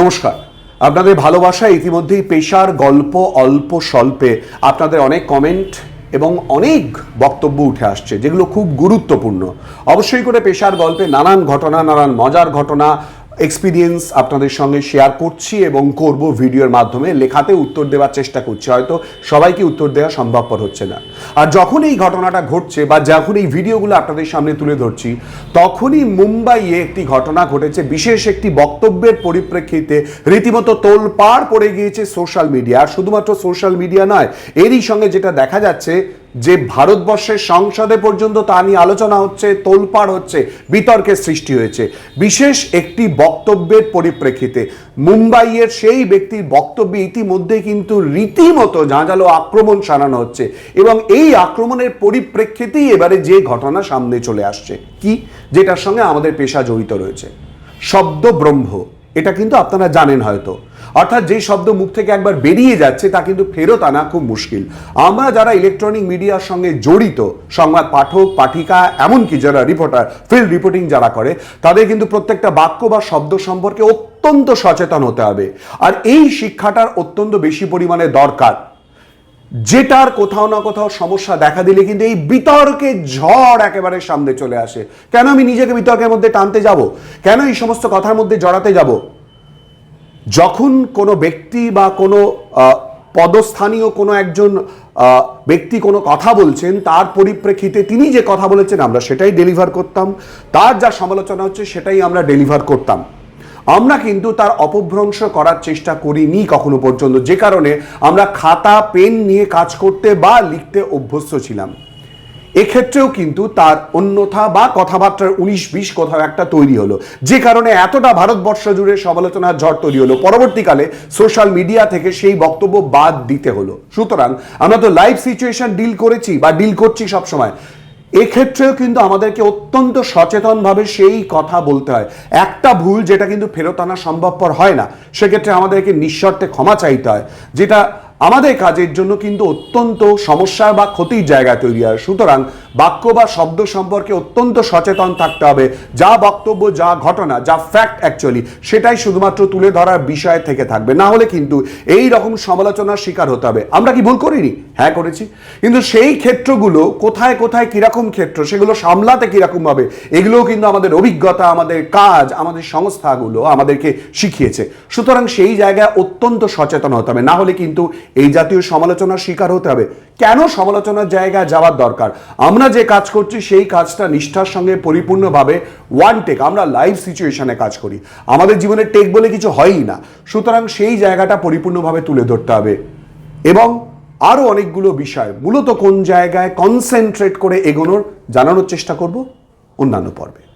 নমস্কার। আপনাদের ভালোবাসা ইতিমধ্যেই পেশার গল্প অল্প স্বল্পে আপনাদের অনেক কমেন্ট এবং অনেক বক্তব্য উঠে আসছে, যেগুলো খুব গুরুত্বপূর্ণ। অবশ্যই করে পেশার গল্পে নানান ঘটনা, নানান মজার ঘটনা এক্সপিরিয়েন্স আপনাদের সঙ্গে শেয়ার করছি এবং করব ভিডিওর মাধ্যমে। লেখাতে উত্তর দেওয়ার চেষ্টা করছি, হয়তো সবাইকে উত্তর দেওয়া সম্ভবপর হচ্ছে না। আর যখন এই ঘটনাটা ঘটছে বা যখন এই ভিডিওগুলো আপনাদের সামনে তুলে ধরছি, তখনই মুম্বাইয়ে একটি ঘটনা ঘটেছে, বিশেষ একটি বক্তব্যের পরিপ্রেক্ষিতে। রীতিমতো তোলপাড় পড়ে গিয়েছে সোশ্যাল মিডিয়া আর শুধুমাত্র সোশ্যাল মিডিয়া নয়, এরই সঙ্গে যেটা দেখা যাচ্ছে যে ভারতবর্ষের সংসদে পর্যন্ত তা নিয়ে আলোচনা হচ্ছে, তোলপাড় হচ্ছে, বিতর্কের সৃষ্টি হয়েছে। বিশেষ একটি বক্তব্যের পরিপ্রেক্ষিতে মুম্বাইয়ের সেই ব্যক্তির বক্তব্যে ইতিমধ্যে কিন্তু রীতিমতো ঝাঁঝালো আক্রমণ সানানো হচ্ছে এবং এই আক্রমণের পরিপ্রেক্ষিতেই এবারে যে ঘটনা সামনে চলে আসছে। কি? যেটার সঙ্গে আমাদের পেশা জড়িত রয়েছে। শব্দ ব্রহ্ম এটা কিন্তু আপনারা জানেন হয়তো। অর্থাৎ যে শব্দ মুখ থেকে একবার বেরিয়ে যাচ্ছে, তা কিন্তু ফেরত আনা খুব মুশকিল। আমরা যারা ইলেকট্রনিক মিডিয়ার সঙ্গে জড়িত, সংবাদ পাঠক, পাঠিকা, এমনকি যারা রিপোর্টার ফিল্ড রিপোর্টিং যারা করে, তাদের কিন্তু প্রত্যেকটা বাক্য বা শব্দ সম্পর্কে অত্যন্ত সচেতন হতে হবে। আর এই শিক্ষাটার অত্যন্ত বেশি পরিমাণে দরকার। যেটার কোথাও না কোথাও সমস্যা দেখা দিলে কিন্তু এই বিতর্কে ঝড় একেবারে সামনে চলে আসে। কেন আমি নিজেকে বিতর্কের মধ্যে টানতে যাব? কেন এই সমস্ত কথার মধ্যে জড়াতে যাব? যখন কোনো ব্যক্তি বা কোনো পদস্থানীয় কোনো একজন ব্যক্তি কোনো কথা বলছেন, তার পরিপ্রেক্ষিতে তিনি যে কথা বলেছেন, আমরা সেটাই ডেলিভার করতাম। তার যা সমালোচনা হচ্ছে, সেটাই আমরা ডেলিভার করতাম। আমরা কিন্তু তার অপভ্রংশ করার চেষ্টা করিনি কখনো পর্যন্ত। যে কারণে আমরা খাতা, পেন নিয়ে কাজ করতে বা লিখতে অভ্যস্ত ছিলাম। এক্ষেত্রেও কিন্তু তার অন্যথা বা কথাবার্তার উনিশ বিশ কোথাও একটা তৈরি হলো। যে কারণে এতটা ভারতবর্ষ জুড়ে সমালোচনার ঝড় তৈরি হলো। পরবর্তীকালে সোশ্যাল মিডিয়া থেকে সেই বক্তব্য বাদ দিতে হলো। সুতরাং আমরা তো লাইভ সিচুয়েশন ডিল করেছি বা ডিল করছি সবসময়। এক্ষেত্রেও কিন্তু আমাদেরকে অত্যন্ত সচেতনভাবে সেই কথা বলতে হয়। একটা ভুল যেটা কিন্তু ফেরত আনা সম্ভবপর হয় না, সেক্ষেত্রে আমাদেরকে নিঃশর্তে ক্ষমা চাইতে হয়, যেটা আমাদের কাজের জন্য কিন্তু অত্যন্ত সমস্যা বা ক্ষতির জায়গা তৈরি হয়। সুতরাং বাক্য বা শব্দ সম্পর্কে অত্যন্ত সচেতন থাকতে হবে। যা বক্তব্য, যা ঘটনা, যা ফ্যাক্ট অ্যাকচুয়ালি সেটাই শুধুমাত্র তুলে ধরার বিষয় থেকে থাকবে। না হলে কিন্তু এই রকম সমালোচনার শিকার হতে হবে। আমরা কি ভুল করিনি? হ্যাঁ করেছি। কিন্তু সেই ক্ষেত্রগুলো কোথায় কোথায় কীরকম ক্ষেত্র, সেগুলো সামলাতে কীরকম হবে, এগুলোও কিন্তু আমাদের অভিজ্ঞতা, আমাদের কাজ, আমাদের সংস্থাগুলো আমাদেরকে শিখিয়েছে। সুতরাং সেই জায়গায় অত্যন্ত সচেতন হতে হবে। না হলে কিন্তু এই জাতীয় সমালোচনার শিকার হতে হবে। কেন সমালোচনার জায়গায় যাওয়ার দরকার? আমরা যে কাজ করছি, সেই কাজটা নিষ্ঠার সঙ্গে পরিপূর্ণভাবে ওয়ান টেক আমরা লাইভ সিচুয়েশনে কাজ করি। আমাদের জীবনে টেক বলে কিছু হয়ই না। সুতরাং সেই জায়গাটা পরিপূর্ণভাবে তুলে ধরতে হবে। এবং আরও অনেকগুলো বিষয়, মূলত কোন জায়গায় কনসেন্ট্রেট করে এগোনোর জানানোর চেষ্টা করব অন্যান্য পর্বে।